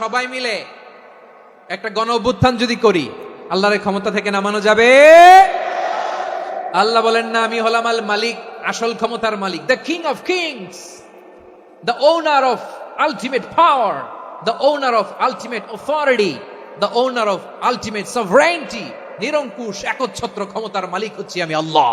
সবাই মিলে একটা গণ অভ্যুত্থান যদি করি, আল্লাহর ক্ষমতা থেকে নামানো যাবে? আল্লাহ বলেন, না, আমি হলাম আল মালিক, আসল ক্ষমতার মালিক the king of kings the owner of ultimate power the owner of ultimate authority the owner of ultimate sovereignty নিরঙ্কুশ, একচ্ছত্র ক্ষমতার মালিক হচ্ছি আমি আল্লাহ।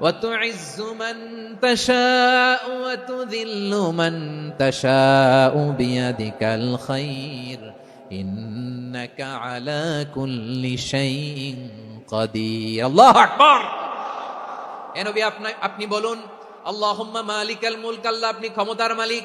وتعز من تشاء وتذل من تشاء بيدك الخير إنك على كل شيء قدير الله أكبر এ নবী আপনি আপনি বলুন আল্লাহুম্মা মালিকাল মুলক আল্লাহ আপনি ক্ষমতার মালিক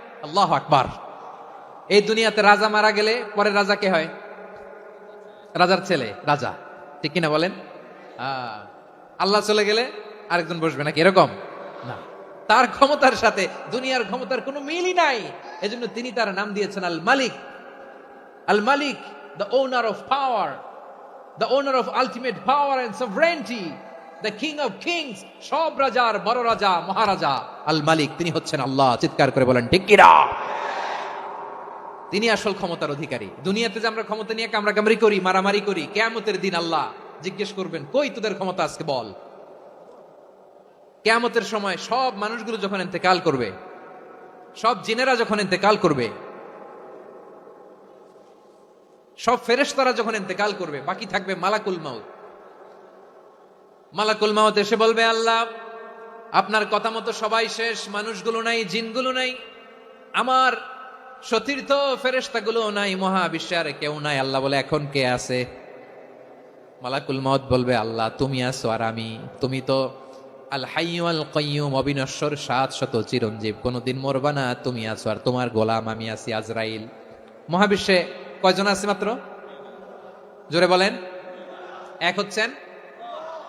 আল্লাহ আকবার। এই দুনিয়াতে রাজা মারা গেলে পরে রাজা কে হয়? রাজার ছেলে, রাজা। ঠিক কিনা বলেন? আল্লাহ চলে গেলে আরেকজন বসবে নাকি? এরকম? না। তার ক্ষমতার সাথে দুনিয়ার ক্ষমতার কোনো মিলই নাই। এজন্য তিনি তার নাম দিয়েছেন আল মালিক। আল মালিক the owner of power the owner of ultimate power and sovereignty king of kings সব রাজার বড় রাজা, মহারাজা আল মালিক তিনি হচ্ছেন আল্লাহ। চিৎকার করে বলেন তিনি আসল ক্ষমতার অধিকারী। দুনিয়াতে যে আমরা ক্ষমতা নিয়ে কামড়াকামড়ি করি, মারামারি করি, কেয়ামতের দিন আল্লাহ জিজ্ঞেস করবেন, কই তোদের ক্ষমতা আজকে বল? কেয়ামতের সময় সব মানুষগুলো যখন ইন্তেকাল করবে, সব জিনেরা যখন ইন্তেকাল করবে, সব ফেরেশতারা যখন ইন্তেকাল করবে, বাকি থাকবে মালাকুল মাউত। মালাকুল মাউত এসে বলবে, আল্লাহ, আপনার কথা মতো সবাই শেষ, মানুষগুলো নাই, জিনগুলো নাই, আমার সতীর্থ ফেরেশতাগুলো নাই, মহাবিশ্বে আর কেউ নাই। আল্লাহ বলে, এখন কে আছে? মালাকুল মত বলবে, আল্লাহ, তুমি আছো আর আমি, তুমি তো আল হাইয়ু আল কয়্যুম অবিনশ্বর সাত শত চিরঞ্জীব, কোনোদিন মরবা না, তুমি আছো আর তোমার গোলাম, আমি আছি আজরাইল। মহাবিশ্বে কয়জন আছে মাত্র? জোরে বলেন। এক হচ্ছেন?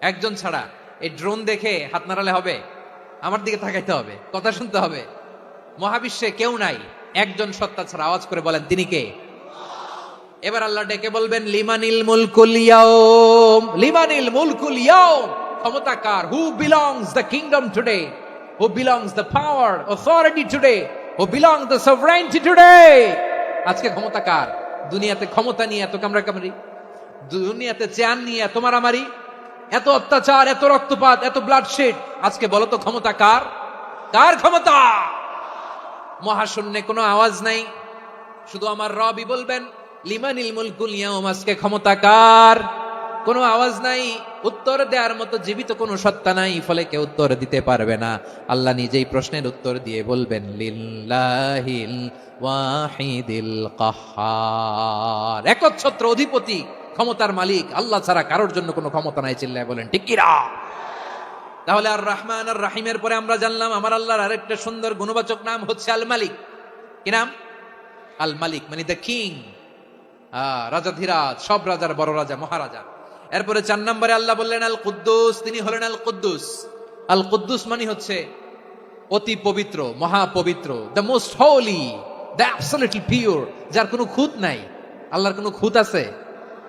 একজন ছাড়া এই ড্রোন দেখে হাত নাড়ালে হবে? আমার দিকে তাকাইতে হবে, কথা শুনতে হবে। মহাবিশ্বে কেউ নাই, একজন সত্তা ছাড়া। আওয়াজ করে বলেন, তিনি কে? এবার আল্লাহ ডেকে বলবেন, লিমানিল মুলকুল লিমানিল মুলকুল ইয়াউম। ক্ষমতা কার? Who belongs the kingdom today who belongs the power authority today who belongs the sovereignty today আজকে ক্ষমতা কার? দুনিয়াতে ক্ষমতা নিয়ে এত কামড়া কামড়ি দুনিয়াতে চেয়ার নিয়ে এত মারামারি? এত অত্যাচার, এত রক্তপাত, এত ব্লাডশেড আজকে বলো তো ক্ষমতা কার? কার ক্ষমতা? মহাশূন্যে কোনো আওয়াজ নাই। শুধু আমার রবি বলবেন, লিমানিল মুলকুল ইয়াউম, আজকে ক্ষমতা কার? কোনো আওয়াজ নাই। উত্তর দেওয়ার মতো জীবিত কোনো সত্তা নাই, ফলে কেউ উত্তর দিতে পারবে না। আল্লাহ নিজেই প্রশ্নের উত্তর দিয়ে বলবেন, লিল্লাহিল ওয়াহিদিল কাহ্হার একচ্ছত্র অধিপতি। ক্ষমতার মালিক, আল্লাহ ছাড়া কারোর জন্য কোনো ক্ষমতা নাই, চিল্লায় বলেন, ঠিক কিরা তাহলে আর রহমান আর রাহিমের পরে আমরা জানলাম, আমার আল্লাহর আরেকটা সুন্দর গুণবাচক নাম হচ্ছে আল মালিক। কি নাম? আল মালিক মানে দ্য কিং। রাজা ধীরাজ, সব রাজার বড় রাজা, মহারাজা। এরপরে চার নম্বরে আল্লাহ বললেন, আল কুদ্দুস, তিনি হলেন আল কুদ্দুস। আল কুদ্দুস মানে হচ্ছে অতি পবিত্র মহা পবিত্র the most holy the absolutely pure যার কোনো খুঁত নাই। আল্লাহর কোনো খুঁত আছে?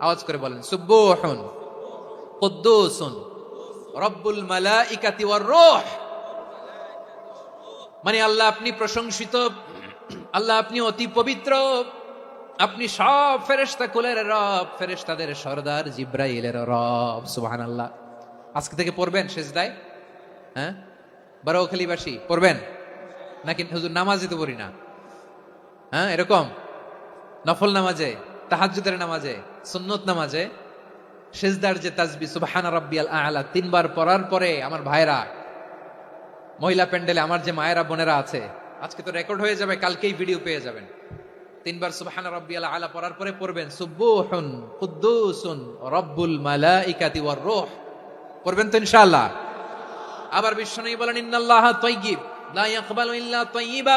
আওয়াজ করে বলেন সুব্বুহুন কুদ্দুসুন, রব্বুল মালাইকাতি ওয়ার রূহ। মানে আল্লাহ আপনি প্রশংসিত, আল্লাহ আপনি অতি পবিত্র, আপনি সব ফেরেশতা কুলের রব, ফেরেশতাদের সর্দার জিব্রাইলের রব, সুবহানাল্লাহ। আজকে থেকে পড়বেন সেজদায়? হ্যাঁ? বারোখালীবাসী পড়বেন? নাকি হুজুর নামাজই তো পড়ি না? হ্যাঁ এরকম? নফল নামাজে, তাহাজ্জুদের নামাজে? সুন্নত নামাজে, সেজদার যে তাজবি, সুবহানা রাব্বিয়াল আলা, তিনবার পড়ার পরে আমার ভাইরা মহিলা প্যান্ডেলে আমার যে মায়েরা, বোনেরা আছে, আজকে তো রেকর্ড হয়ে যাবে, কালকেই ভিডিও পেয়ে যাবেন। তিনবার সুবহানা রাব্বিয়াল আলা পড়ার পরে পড়বেন সুব্বুহুন কুদ্দুসুন রব্বুল মালাইকাতি ওয়ার রূহ। পড়বেন তো ইনশাআল্লাহ। আবার বিশ্বনবী বলেন, ইন্নাল্লাহ তাইয়্যিব লা ইয়াকবালু ইল্লা তাইয়্যিবা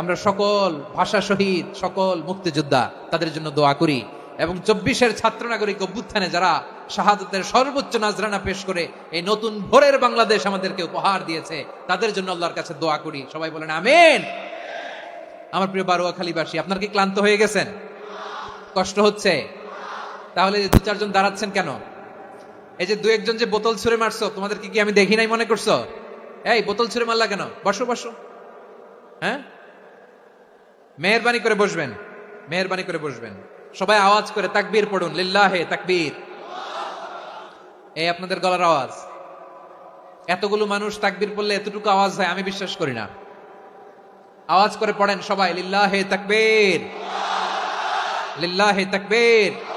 আমরা সকল ভাষা শহীদ, সকল মুক্তিযোদ্ধা তাদের জন্য দোয়া করি এবং চব্বিশের ছাত্র নাগরিক অভ্যুত্থানে যারা শাহাদতের সর্বোচ্চ নাজরানা পেশ করে এই নতুন ভোরের বাংলাদেশ আমাদেরকে উপহার দিয়েছে, তাদের জন্য আল্লাহর কাছে দোয়া করি। সবাই বলেন আমিন। আমার প্রিয় বারোয়াখালীবাসী, আপনার কি ক্লান্ত হয়ে গেছেন? কষ্ট হচ্ছে? তাহলে দু চারজন দাঁড়াচ্ছেন কেন? এই যে দু একজন যে বোতল ছুঁড়ে মারছো তোমাদেরকে কি আমি দেখি নাই মনে করছ? এই বোতল ছুঁড়ে মারলা কেন? বসো বসো। হ্যাঁ? মেহরবানি করে বসবেন। মেহরবানি করে বসবেন। সবাই আওয়াজ করে তাকবীর পড়ুন। লিল্লাহে তাকবীর। এই আপনাদের গলার আওয়াজ। এতগুলো মানুষ তাকবীর পড়লে এতটুকু আওয়াজ হয়, আমি বিশ্বাস করি না। আওয়াজ করে পড়েন সবাই, লিল্লাহে তাকবীর। লিল্লাহে তাকবীর।